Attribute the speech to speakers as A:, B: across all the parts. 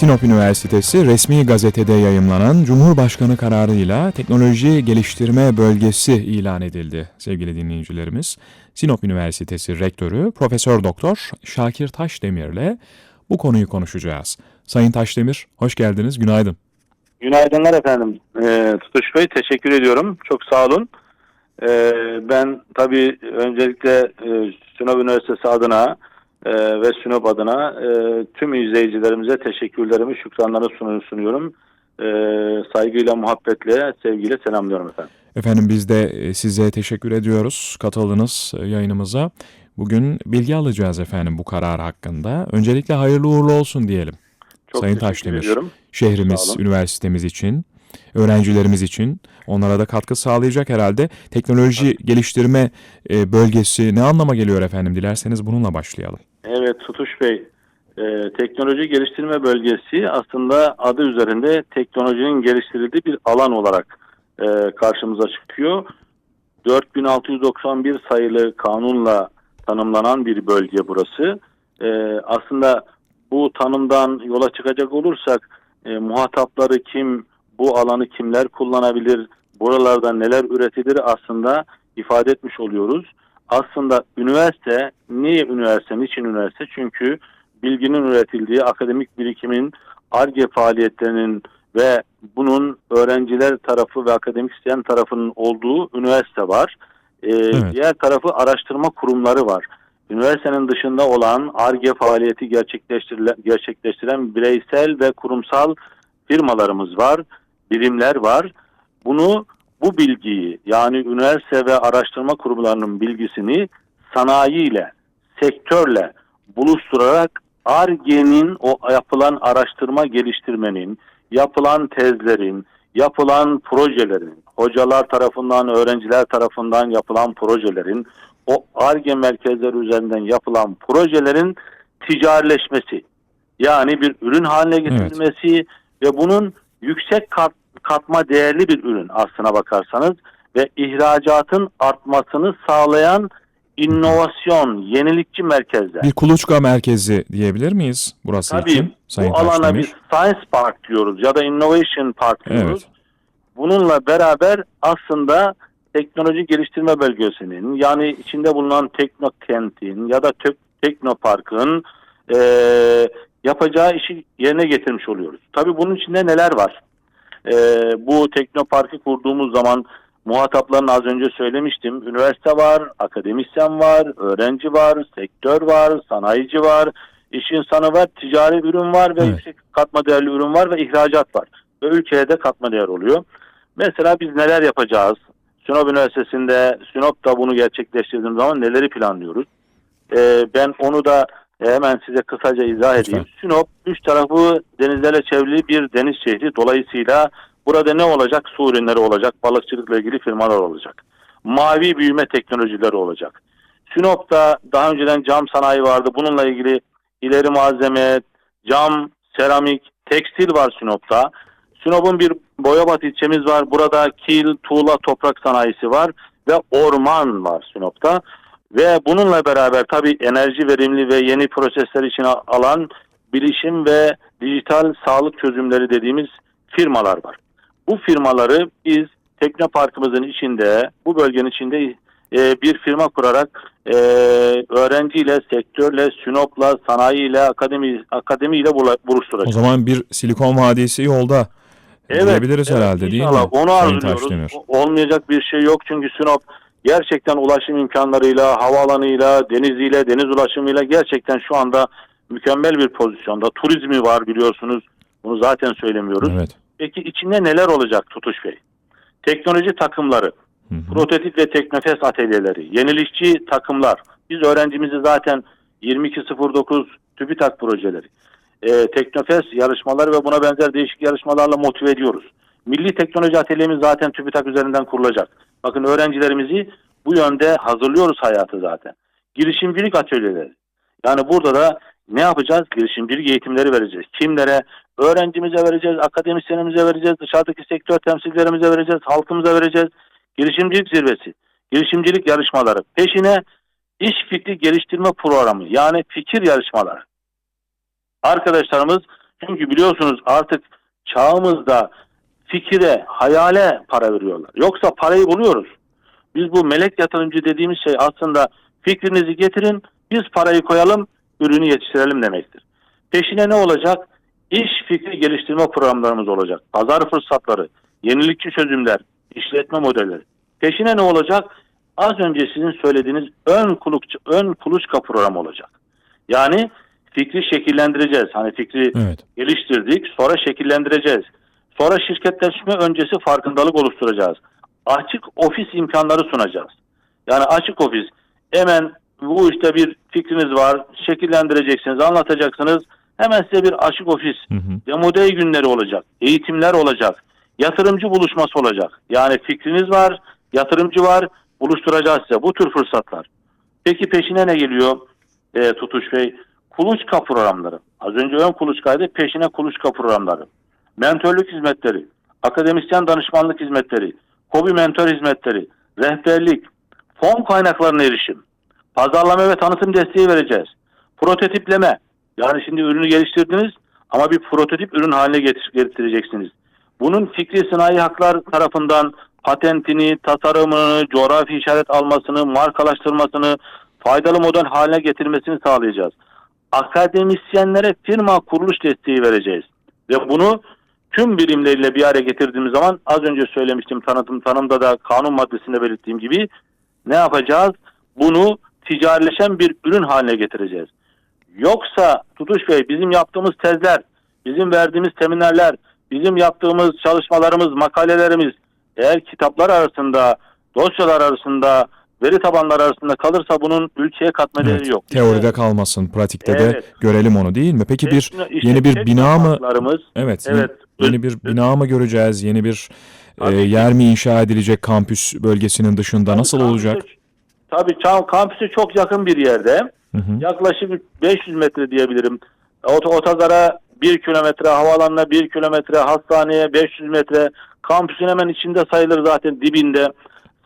A: Sinop Üniversitesi resmi gazetede yayımlanan Cumhurbaşkanı kararıyla teknoloji geliştirme bölgesi ilan edildi sevgili dinleyicilerimiz. Sinop Üniversitesi Rektörü Profesör Doktor Şakir Taşdemir'le bu konuyu konuşacağız. Sayın Taşdemir, hoş geldiniz, günaydın.
B: Günaydınlar efendim. Ee, Tutuş Bey teşekkür ediyorum. Çok sağ olun. Ee, ben tabii öncelikle e, Sinop Üniversitesi adına e, ve Sinop adına e, tüm izleyicilerimize teşekkürlerimi, şükranlarını sun- sunuyorum. E, saygıyla, muhabbetle, sevgiyle selamlıyorum efendim.
A: Efendim biz de e, size teşekkür ediyoruz katıldınız e, yayınımıza. Bugün bilgi alacağız efendim bu karar hakkında. Öncelikle hayırlı uğurlu olsun diyelim.
B: Çok
A: Sayın Taşdemir.
B: ediyorum.
A: şehrimiz, üniversitemiz için, öğrencilerimiz için onlara da katkı sağlayacak herhalde. Teknoloji geliştirme e, bölgesi ne anlama geliyor efendim? Dilerseniz bununla başlayalım.
B: Evet Tutuş Bey, e, teknoloji geliştirme bölgesi aslında adı üzerinde teknolojinin geliştirildiği bir alan olarak e, karşımıza çıkıyor. 4691 sayılı kanunla tanımlanan bir bölge burası. E, aslında bu tanımdan yola çıkacak olursak e, muhatapları kim, bu alanı kimler kullanabilir, buralarda neler üretilir aslında ifade etmiş oluyoruz aslında üniversite niye üniversite, niçin üniversite? Çünkü bilginin üretildiği akademik birikimin, ARGE faaliyetlerinin ve bunun öğrenciler tarafı ve akademisyen tarafının olduğu üniversite var. Ee, Diğer tarafı araştırma kurumları var. Üniversitenin dışında olan ARGE faaliyeti gerçekleştiren bireysel ve kurumsal firmalarımız var, birimler var. Bunu bu bilgiyi yani üniversite ve araştırma kurumlarının bilgisini sanayiyle, sektörle buluşturarak ARGE'nin o yapılan araştırma geliştirmenin, yapılan tezlerin, yapılan projelerin, hocalar tarafından, öğrenciler tarafından yapılan projelerin, o ARGE merkezleri üzerinden yapılan projelerin ticarileşmesi. Yani bir ürün haline getirilmesi ve bunun yüksek kat, katma değerli bir ürün aslına bakarsanız ve ihracatın artmasını sağlayan inovasyon, yenilikçi merkezler.
A: Bir kuluçka merkezi diyebilir miyiz burası
B: Tabii
A: için? Sayın
B: bu alana
A: Taşdemir?
B: biz Science Park diyoruz ya da Innovation Park diyoruz.
A: Evet.
B: Bununla beraber aslında teknoloji geliştirme bölgesinin yani içinde bulunan teknokentin ya da tök, teknoparkın eee yapacağı işi yerine getirmiş oluyoruz. Tabii bunun içinde neler var? Eee, bu teknoparkı kurduğumuz zaman muhataplarını az önce söylemiştim. Üniversite var, akademisyen var, öğrenci var, sektör var, sanayici var, iş insanı var, ticari ürün var ve
A: Evet.
B: yüksek katma değerli ürün var ve ihracat var. Ve ülkeye de katma değer oluyor. Mesela biz neler yapacağız? Sinop Üniversitesi'nde, Sinop'ta bunu gerçekleştirdiğimiz zaman neleri planlıyoruz? Ee, ben onu da hemen size kısaca izah
A: Lütfen.
B: edeyim. Sinop üç tarafı denizlerle çevrili bir deniz şehri. Dolayısıyla burada ne olacak? Su ürünleri olacak, balıkçılıkla ilgili firmalar olacak. Mavi büyüme teknolojileri olacak. Sinop'ta daha önceden cam sanayi vardı. Bununla ilgili ileri malzeme, cam, seramik, tekstil var Sinop'ta. Sinop'un bir Boyabat ilçemiz var. Burada kil, tuğla, toprak sanayisi var ve orman var Sinop'ta. Ve bununla beraber tabii enerji verimli ve yeni prosesler için alan bilişim ve dijital sağlık çözümleri dediğimiz firmalar var. Bu firmaları biz Teknoparkımızın içinde, bu bölgenin içinde e, bir firma kurarak e, öğrenciyle, sektörle, Sinop'la, sanayiyle, akademi akademiyle bula-
A: O
B: buluşturacağız.
A: zaman bir Silikon Vadisi yolda diyebiliriz herhalde değil mi?
B: inşallah. Onu arzuluyoruz. Olmayacak bir şey yok çünkü Sinop gerçekten ulaşım imkanlarıyla, havaalanıyla, deniziyle, deniz ulaşımıyla gerçekten şu anda mükemmel bir pozisyonda. Turizmi var biliyorsunuz. Bunu zaten söylemiyoruz.
A: Evet.
B: Peki içinde neler olacak Tutuş Bey? Teknoloji takımları,
A: Hı hı.
B: prototip ve teknofest atölyeleri, yenilikçi takımlar. Biz öğrencimizi zaten 2209 TÜBİTAK projeleri, e, teknofest yarışmaları ve buna benzer değişik yarışmalarla motive ediyoruz. Milli teknoloji atölyemiz zaten TÜBİTAK üzerinden kurulacak. Bakın öğrencilerimizi bu yönde hazırlıyoruz hayatı zaten. Girişimcilik atölyeleri. Yani burada da ne yapacağız? Girişimcilik eğitimleri vereceğiz. Kimlere? Öğrencimize vereceğiz, akademisyenimize vereceğiz, dışarıdaki sektör temsilcilerimize vereceğiz, halkımıza vereceğiz. Girişimcilik zirvesi, girişimcilik yarışmaları. Peşine iş fikri geliştirme programı yani fikir yarışmaları. Arkadaşlarımız Çünkü biliyorsunuz artık çağımızda fikire, hayale para veriyorlar. Yoksa parayı buluyoruz. Biz bu melek yatırımcı dediğimiz şey aslında fikrinizi getirin, biz parayı koyalım, ürünü yetiştirelim demektir. Peşine ne olacak? İş fikri geliştirme programlarımız olacak. Pazar fırsatları, yenilikçi çözümler, işletme modelleri. Peşine ne olacak? Az önce sizin söylediğiniz ön kuluçka, ön kuluçka programı olacak. Yani fikri şekillendireceğiz. Hani fikri
A: Evet.
B: geliştirdik, sonra şekillendireceğiz. Sonra şirketleşme öncesi farkındalık oluşturacağız. Açık ofis imkanları sunacağız. Yani açık ofis hemen bu işte bir fikriniz var, şekillendireceksiniz, anlatacaksınız. Hemen size bir açık ofis,
A: Hı hı.
B: demo day günleri olacak, eğitimler olacak, yatırımcı buluşması olacak. Yani fikriniz var, yatırımcı var, buluşturacağız size bu tür fırsatlar. Peki peşine ne geliyor e, Tutuş Bey? Kuluçka programları. Az önce ön kuluçkaydı, peşine kuluçka programları. Mentörlük hizmetleri, akademisyen danışmanlık hizmetleri, hobi mentor hizmetleri, rehberlik, fon kaynaklarına erişim, pazarlama ve tanıtım desteği vereceğiz. Prototipleme, yani şimdi ürünü geliştirdiniz ama bir prototip ürün haline getir- getireceksiniz. Bunun fikri sanayi haklar tarafından patentini, tasarımını, coğrafi işaret almasını, markalaştırmasını, faydalı model haline getirmesini sağlayacağız. Akademisyenlere firma kuruluş desteği vereceğiz. Ve bunu tüm birimleriyle bir araya getirdiğimiz zaman az önce söylemiştim tanıtım tanımda da kanun maddesinde belirttiğim gibi ne yapacağız? Bunu ticarileşen bir ürün haline getireceğiz. Yoksa Tutuş Bey bizim yaptığımız tezler, bizim verdiğimiz seminerler, bizim yaptığımız çalışmalarımız, makalelerimiz eğer kitaplar arasında, dosyalar arasında, veri tabanları arasında kalırsa bunun ülkeye katma değeri
A: Evet.
B: yok.
A: Teoride kalmasın, pratikte de
B: Evet.
A: görelim onu değil mi? Peki bir
B: işte
A: yeni bir bina mı? Evet.
B: Evet.
A: Yeni bir bina mı göreceğiz? Yeni bir e, yer mi inşa edilecek kampüs bölgesinin dışında? Nasıl
B: Tabii
A: olacak?
B: kampüse- Tabii kampüse çok yakın bir yerde.
A: Hı hı.
B: Yaklaşık 500 metre diyebilirim. Ot otogara 1 kilometre, havaalanına 1 kilometre, hastaneye 500 metre. Kampüsün hemen içinde sayılır zaten dibinde.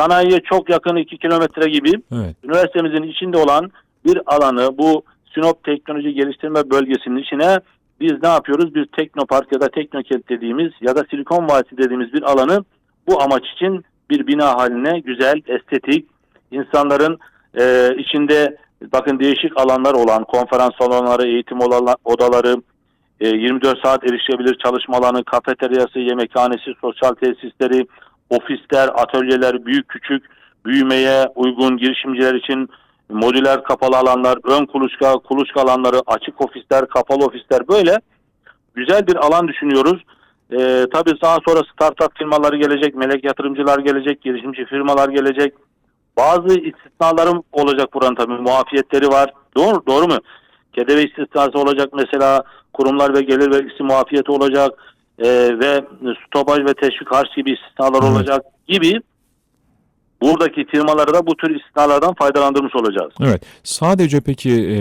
B: Sanayiye çok yakın 2 kilometre gibi.
A: Evet.
B: Üniversitemizin içinde olan bir alanı bu Sinop Teknoloji Geliştirme Bölgesi'nin içine biz ne yapıyoruz? Bir teknopark ya da teknokent dediğimiz ya da silikon vadisi dediğimiz bir alanı bu amaç için bir bina haline güzel, estetik, insanların e, içinde bakın değişik alanlar olan konferans salonları, eğitim odalar- odaları, e, 24 saat erişebilir çalışma alanı, kafeteryası, yemekhanesi, sosyal tesisleri, ofisler, atölyeler, büyük küçük büyümeye uygun girişimciler için modüler kapalı alanlar, ön kuluçka, kuluçka alanları, açık ofisler, kapalı ofisler böyle güzel bir alan düşünüyoruz. Ee, tabii daha sonra startup firmaları gelecek, melek yatırımcılar gelecek, girişimci firmalar gelecek. Bazı istisnalarım olacak buranın tabii muafiyetleri var. Doğru, doğru mu? KDV istisnası olacak mesela kurumlar ve gelir vergisi muafiyeti olacak ee, ve stopaj ve teşvik harç gibi istisnalar
A: Evet.
B: olacak gibi buradaki firmaları da bu tür istisnalardan faydalandırmış olacağız.
A: Evet. Sadece peki e,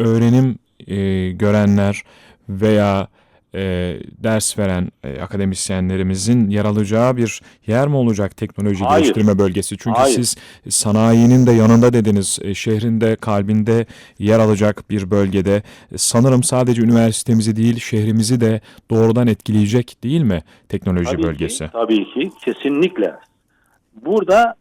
A: öğrenim e, görenler veya e, ders veren e, akademisyenlerimizin yer alacağı bir yer mi olacak teknoloji
B: Hayır.
A: geliştirme bölgesi? Çünkü
B: Hayır.
A: siz sanayinin de yanında dediniz, e, şehrinde, kalbinde yer alacak bir bölgede. E, Sanırım sadece üniversitemizi değil, şehrimizi de doğrudan etkileyecek değil mi teknoloji
B: Tabii
A: bölgesi?
B: Ki, tabii ki kesinlikle. Burada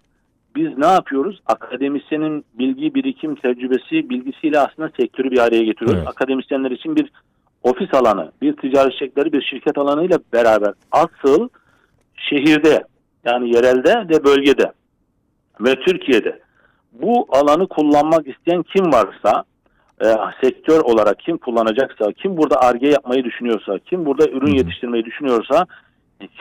B: biz ne yapıyoruz? Akademisyenin bilgi, birikim, tecrübesi, bilgisiyle aslında sektörü bir araya getiriyoruz.
A: Evet.
B: Akademisyenler için bir ofis alanı, bir ticaret şirketleri, bir şirket alanıyla beraber asıl şehirde yani yerelde ve bölgede ve Türkiye'de bu alanı kullanmak isteyen kim varsa e, sektör olarak kim kullanacaksa, kim burada arge yapmayı düşünüyorsa, kim burada ürün yetiştirmeyi düşünüyorsa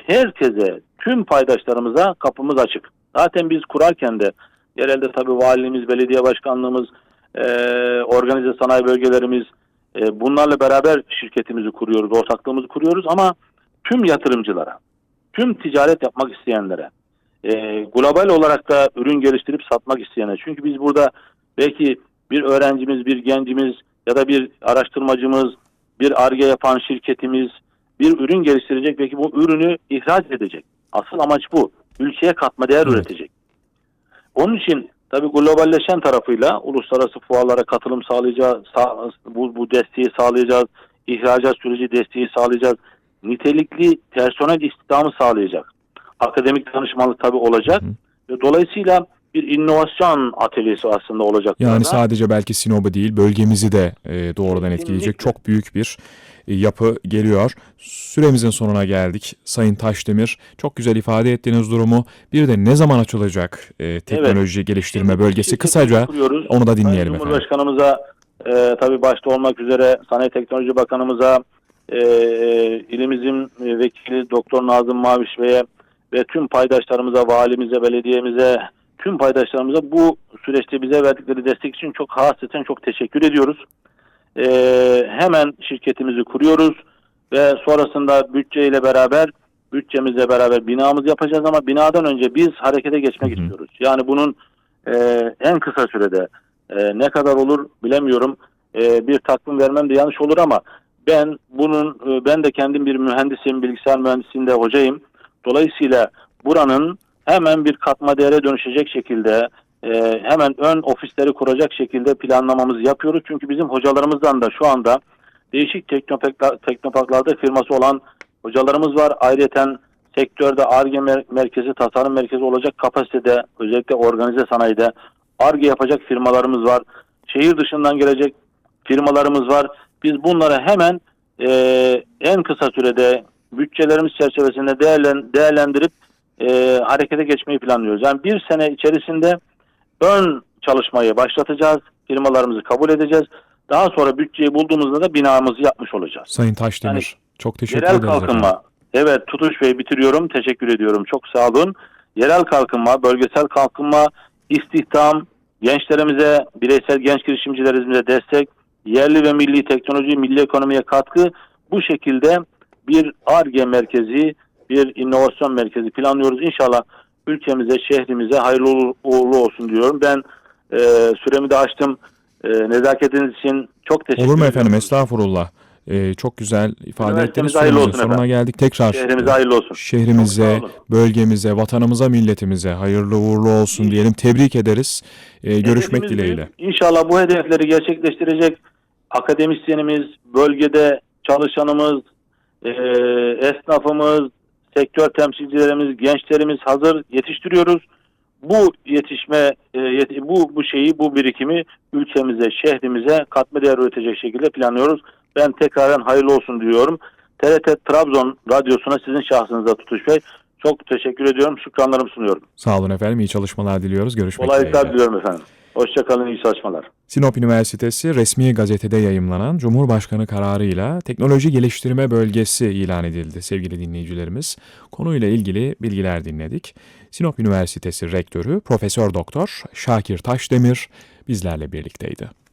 B: herkese, tüm paydaşlarımıza kapımız açık. Zaten biz kurarken de yerelde tabii valiliğimiz, belediye başkanlığımız, e, organize sanayi bölgelerimiz e, bunlarla beraber şirketimizi kuruyoruz, ortaklığımızı kuruyoruz ama tüm yatırımcılara, tüm ticaret yapmak isteyenlere, e, global olarak da ürün geliştirip satmak isteyene. Çünkü biz burada belki bir öğrencimiz, bir gencimiz ya da bir araştırmacımız, bir arge yapan şirketimiz bir ürün geliştirecek belki bu ürünü ihraç edecek. Asıl amaç bu. Ülkeye katma değer
A: Evet.
B: üretecek. Onun için tabii globalleşen tarafıyla uluslararası fuarlara katılım sağlayacağız, sağ- bu, bu desteği sağlayacağız. ihracat süreci desteği sağlayacak. Nitelikli personel istihdamı sağlayacak. Akademik danışmanlık tabii olacak.
A: Hı
B: Dolayısıyla bir inovasyon atölyesi aslında olacak.
A: Yani
B: burada.
A: sadece belki Sinop'u değil bölgemizi de e, doğrudan etkileyecek
B: Kesinlikle.
A: çok büyük bir yapı geliyor. Süremizin sonuna geldik. Sayın Taşdemir çok güzel ifade ettiğiniz durumu bir de ne zaman açılacak e, teknoloji geliştirme bölgesi kısaca
B: kuruyoruz.
A: onu da
B: Sayın
A: dinleyelim efendim.
B: Cumhurbaşkanımıza e, tabii başta olmak üzere Sanayi Teknoloji Bakanımıza e, e, ilimizin e, vekili Doktor Nazım Maviş Bey'e ve tüm paydaşlarımıza, valimize, belediyemize, tüm paydaşlarımıza bu süreçte bize verdikleri destek için çok hasreten çok teşekkür ediyoruz. E, hemen şirketimizi kuruyoruz ve sonrasında bütçeyle beraber bütçemizle beraber binamızı yapacağız ama binadan önce biz harekete geçmek
A: hı.
B: istiyoruz. Yani bunun e, en kısa sürede e, ne kadar olur bilemiyorum. E, bir takvim vermem de yanlış olur ama ben bunun e, ben de kendim bir mühendisim, bilgisayar mühendisliğinde hocayım. Dolayısıyla buranın hemen bir katma değere dönüşecek şekilde e, hemen ön ofisleri kuracak şekilde planlamamızı yapıyoruz. Çünkü bizim hocalarımızdan da şu anda değişik teknoparkla- teknoparklarda firması olan hocalarımız var. Ayrıca sektörde ARGE mer- merkezi, tasarım merkezi olacak kapasitede özellikle organize sanayide ARGE yapacak firmalarımız var. Şehir dışından gelecek firmalarımız var. Biz bunları hemen e, en kısa sürede bütçelerimiz çerçevesinde değerlen, değerlendirip e, harekete geçmeyi planlıyoruz. Yani bir sene içerisinde ön çalışmayı başlatacağız. Firmalarımızı kabul edeceğiz. Daha sonra bütçeyi bulduğumuzda da binamızı yapmış olacağız.
A: Sayın Taşdemir
B: Yani
A: çok teşekkür
B: Yerel
A: ederiz efendim.
B: kalkınma. Evet Tutuş Bey bitiriyorum. Teşekkür ediyorum. Çok sağ olun. Yerel kalkınma, bölgesel kalkınma, istihdam, gençlerimize, bireysel genç girişimcilerimize destek, yerli ve milli teknoloji, milli ekonomiye katkı bu şekilde bir ARGE merkezi, bir inovasyon merkezi planlıyoruz. İnşallah ülkemize, şehrimize hayırlı uğurlu- olsun diyorum. Ben e, süremi de açtım. E, nezaketiniz için çok teşekkür
A: Olur mu
B: ediyorum.
A: efendim? Estağfurullah. E, çok güzel ifade ettiniz. sonuna
B: efendim.
A: geldik. Tekrar
B: Şehrimize hayırlı olsun.
A: şehrimize, bölgemize, vatanımıza, milletimize hayırlı uğurlu olsun diyelim. Tebrik ederiz. E, görüşmek dileğiyle.
B: İnşallah bu hedefleri gerçekleştirecek akademisyenimiz, bölgede çalışanımız, e, esnafımız, sektör temsilcilerimiz, gençlerimiz hazır yetiştiriyoruz. Bu yetişme, e, bu bu şeyi, bu birikimi ülkemize, şehrimize katma değer üretecek şekilde planlıyoruz. Ben tekrardan hayırlı olsun diyorum. TRT Trabzon Radyosu'na sizin şahsınıza Tutuş Bey çok teşekkür ediyorum. Şükranlarımı sunuyorum.
A: Sağ olun efendim. İyi çalışmalar diliyoruz. Görüşmek
B: Kolaylıklar
A: dileğiyle.
B: diliyorum efendim. Hoşçakalın, iyi çalışmalar.
A: Sinop Üniversitesi resmi gazetede yayımlanan Cumhurbaşkanı kararıyla teknoloji geliştirme bölgesi ilan edildi sevgili dinleyicilerimiz. Konuyla ilgili bilgiler dinledik. Sinop Üniversitesi Rektörü Profesör Doktor Şakir Taşdemir bizlerle birlikteydi.